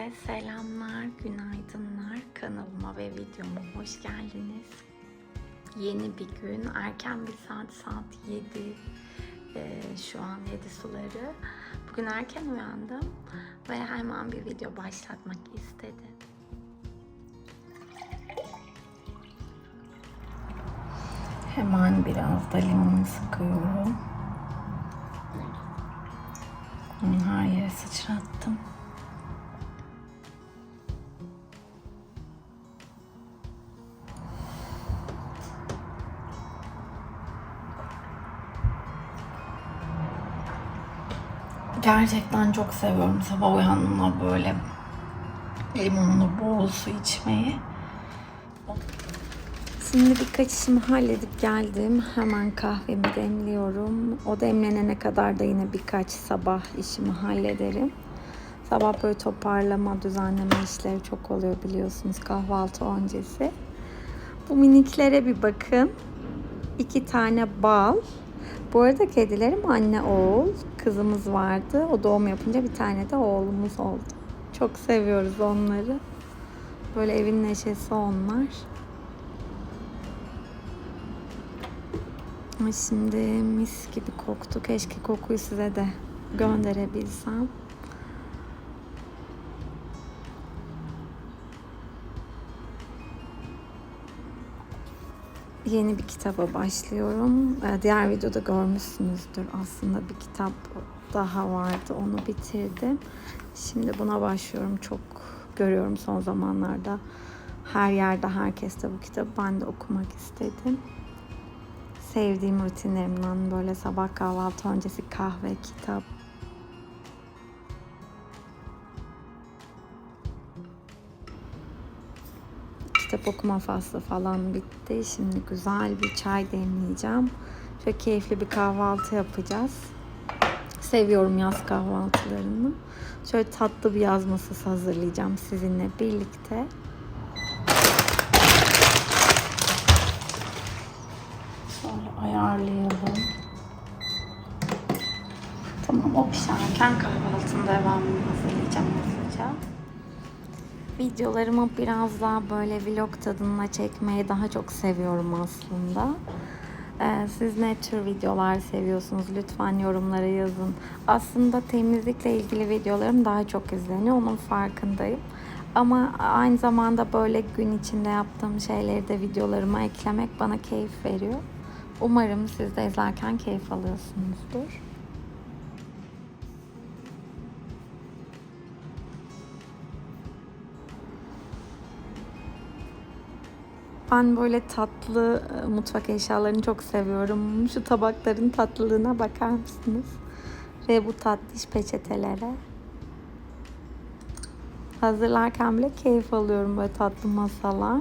Hepinize selamlar, günaydınlar. Kanalıma ve videoma hoş geldiniz. Yeni bir gün, erken bir saat, saat 7. Ee, şu an 7 suları. Bugün erken uyandım ve hemen bir video başlatmak istedim. Hemen biraz da limon sıkıyorum. Her yere sıçrattım. Gerçekten çok seviyorum sabah uyandığımda böyle limonlu bol su içmeyi. Şimdi birkaç işimi halledip geldim. Hemen kahvemi demliyorum. O demlenene kadar da yine birkaç sabah işimi hallederim. Sabah böyle toparlama, düzenleme işleri çok oluyor biliyorsunuz kahvaltı öncesi. Bu miniklere bir bakın. İki tane bal. Bu arada kedilerim anne oğul. Kızımız vardı. O doğum yapınca bir tane de oğlumuz oldu. Çok seviyoruz onları. Böyle evin neşesi onlar. Şimdi mis gibi koktu. Keşke kokuyu size de gönderebilsem. Yeni bir kitaba başlıyorum. Ee, Diğer videoda görmüşsünüzdür aslında bir kitap daha vardı. Onu bitirdim. Şimdi buna başlıyorum. Çok görüyorum son zamanlarda. Her yerde herkes de bu kitabı ben de okumak istedim sevdiğim rutinlerimden böyle sabah kahvaltı öncesi kahve, kitap. Kitap okuma faslı falan bitti. Şimdi güzel bir çay demleyeceğim. Şöyle keyifli bir kahvaltı yapacağız. Seviyorum yaz kahvaltılarını. Şöyle tatlı bir yaz masası hazırlayacağım sizinle birlikte. Şöyle ayarlayalım. Tamam o pişerken kahvaltının devamını hazırlayacağım hızlıca. Videolarımı biraz daha böyle vlog tadında çekmeyi daha çok seviyorum aslında. Ee, siz ne tür videolar seviyorsunuz? Lütfen yorumlara yazın. Aslında temizlikle ilgili videolarım daha çok izleniyor. Onun farkındayım. Ama aynı zamanda böyle gün içinde yaptığım şeyleri de videolarıma eklemek bana keyif veriyor. Umarım siz de izlerken keyif alıyorsunuzdur. Ben böyle tatlı e, mutfak eşyalarını çok seviyorum. Şu tabakların tatlılığına bakar mısınız? Ve bu tatlış peçetelere. Hazırlarken bile keyif alıyorum böyle tatlı masalar.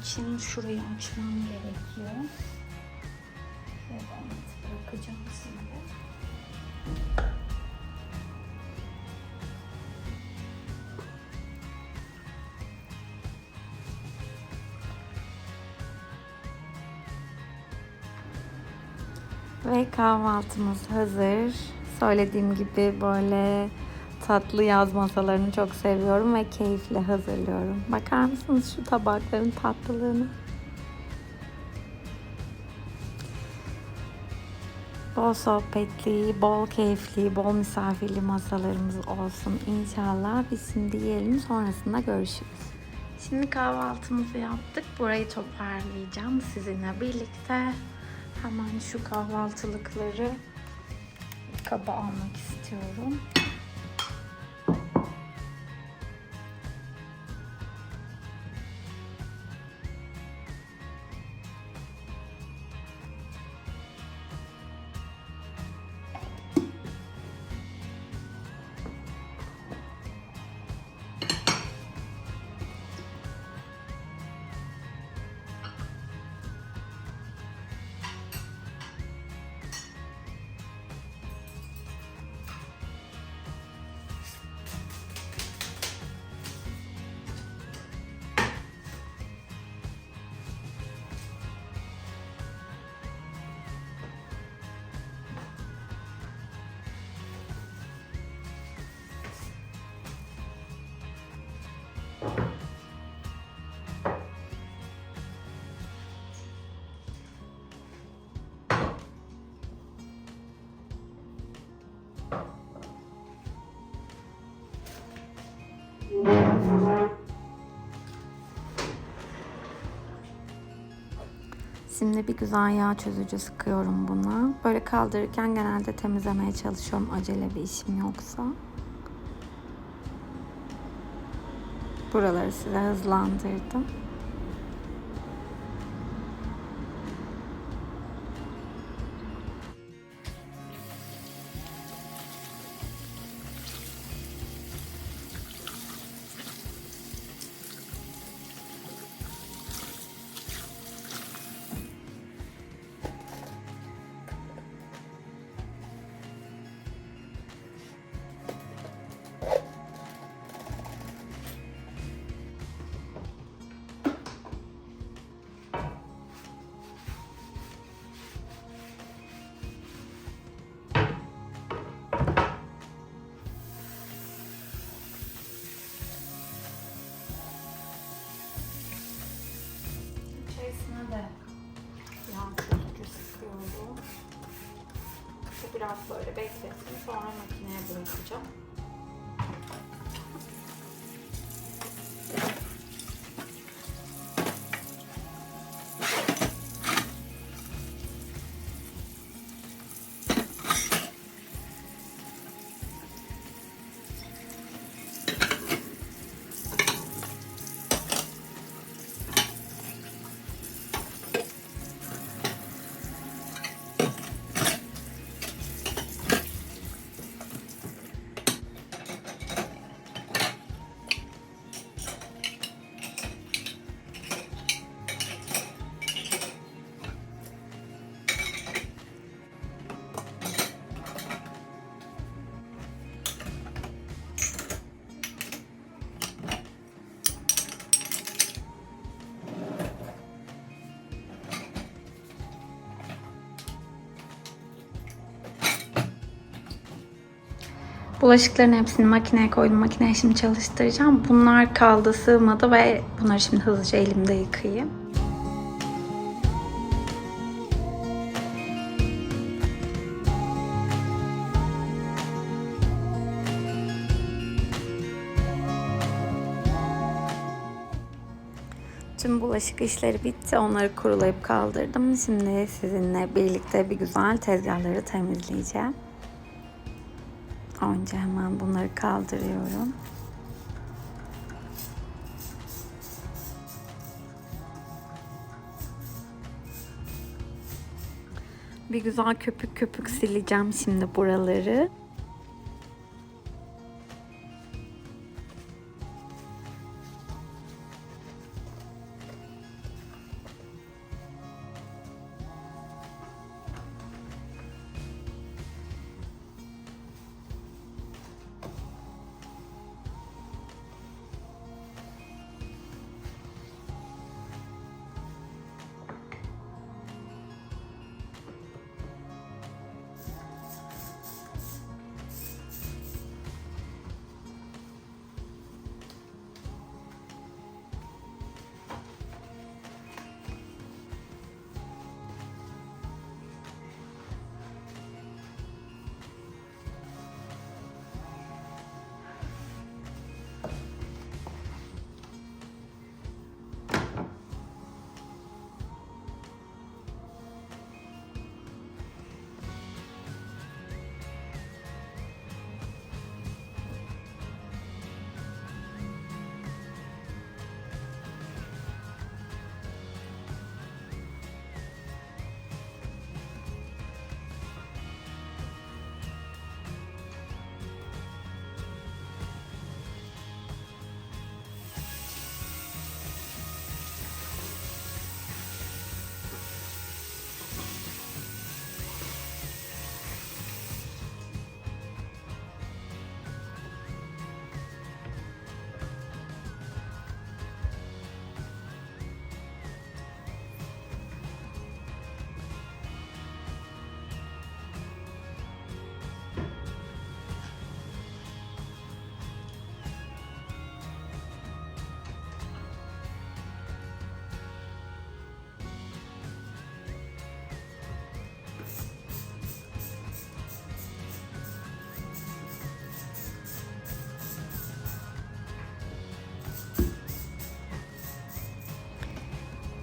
İçin şurayı açmam gerekiyor. Evet, bırakacağım şimdi. Ve kahvaltımız hazır. Söylediğim gibi böyle tatlı yaz masalarını çok seviyorum ve keyifle hazırlıyorum. Bakar mısınız şu tabakların tatlılığına? Bol sohbetli, bol keyifli, bol misafirli masalarımız olsun inşallah. Biz şimdi yiyelim sonrasında görüşürüz. Şimdi kahvaltımızı yaptık. Burayı toparlayacağım sizinle birlikte. Hemen şu kahvaltılıkları kaba almak istiyorum. Şimdi bir güzel yağ çözücü sıkıyorum buna. Böyle kaldırırken genelde temizlemeye çalışıyorum acele bir işim yoksa. Buraları size hızlandırdım. İçerisine de yağ çözücü sıkıyorum. Bu biraz böyle beklesin. Sonra makineye bırakacağım. Bulaşıkların hepsini makineye koydum. Makineye şimdi çalıştıracağım. Bunlar kaldı sığmadı ve bunları şimdi hızlıca elimde yıkayayım. Tüm bulaşık işleri bitti. Onları kurulayıp kaldırdım. Şimdi sizinle birlikte bir güzel tezgahları temizleyeceğim. Önce hemen bunları kaldırıyorum. Bir güzel köpük köpük sileceğim şimdi buraları.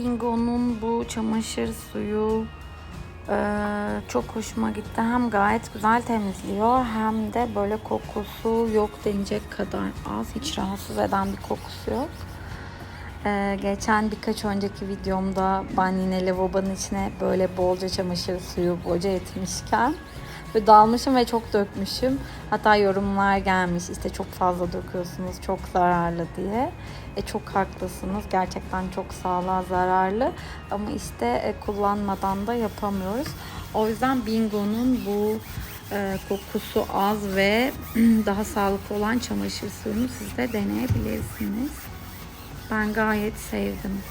Bingo'nun bu çamaşır suyu ee, çok hoşuma gitti. Hem gayet güzel temizliyor hem de böyle kokusu yok denecek kadar az. Hiç rahatsız eden bir kokusu yok. Ee, geçen birkaç önceki videomda ben yine lavabonun içine böyle bolca çamaşır suyu boca etmişken ve dalmışım ve çok dökmüşüm. Hatta yorumlar gelmiş işte çok fazla döküyorsunuz, çok zararlı diye. E çok haklısınız. Gerçekten çok sağlığa zararlı. Ama işte e, kullanmadan da yapamıyoruz. O yüzden Bingo'nun bu e, kokusu az ve daha sağlıklı olan çamaşır suyunu siz de deneyebilirsiniz. Ben gayet sevdim.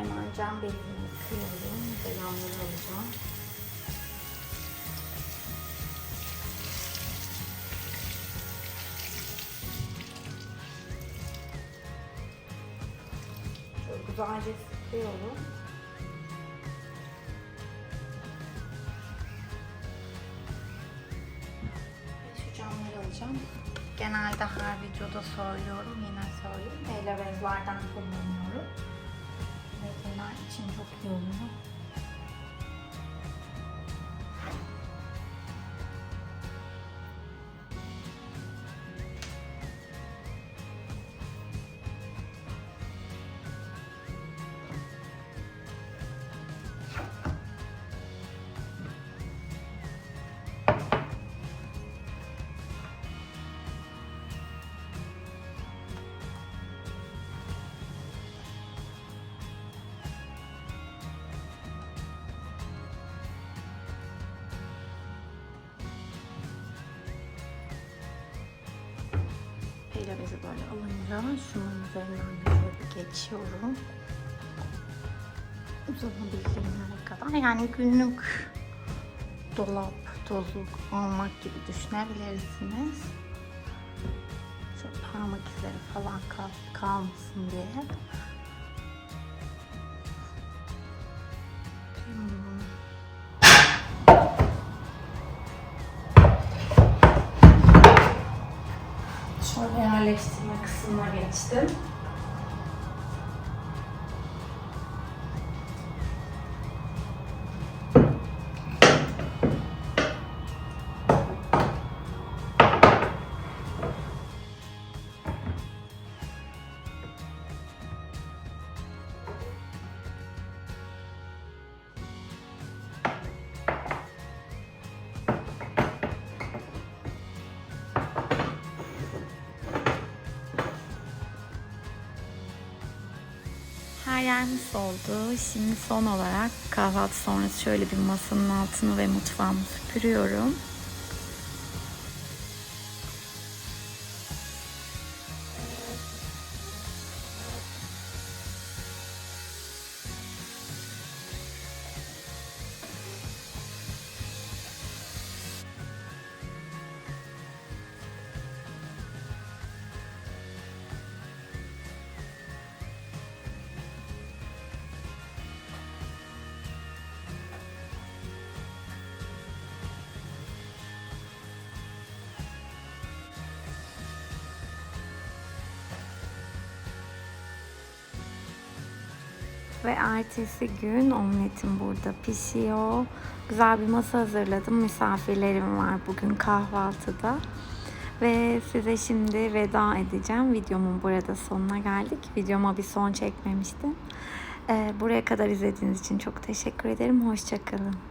Hemen cam bezini sıyırdım. Devamını alacağım. Şöyle güzelce sıkıyorum. Ve şu camları alacağım. Genelde her videoda söylüyorum, yine söyleyeyim. Elavezlerden kullanıyorum. Renkler için çok iyi oluyor. Elavezi böyle alınca şunun üzerinden şöyle geçiyorum. Uzanabildiğim yere kadar. Yani günlük dolap, tozluk almak gibi düşünebilirsiniz. Şöyle parmak izleri falan kal kalmasın diye. Şöyle yerleştirme kısmına geçtim. Her yer mis oldu. Şimdi son olarak kahvaltı sonrası şöyle bir masanın altını ve mutfağımı süpürüyorum. Ve ertesi gün omletim burada pişiyor. Güzel bir masa hazırladım. Misafirlerim var bugün kahvaltıda. Ve size şimdi veda edeceğim. Videomun burada sonuna geldik. Videoma bir son çekmemiştim. Ee, buraya kadar izlediğiniz için çok teşekkür ederim. Hoşçakalın.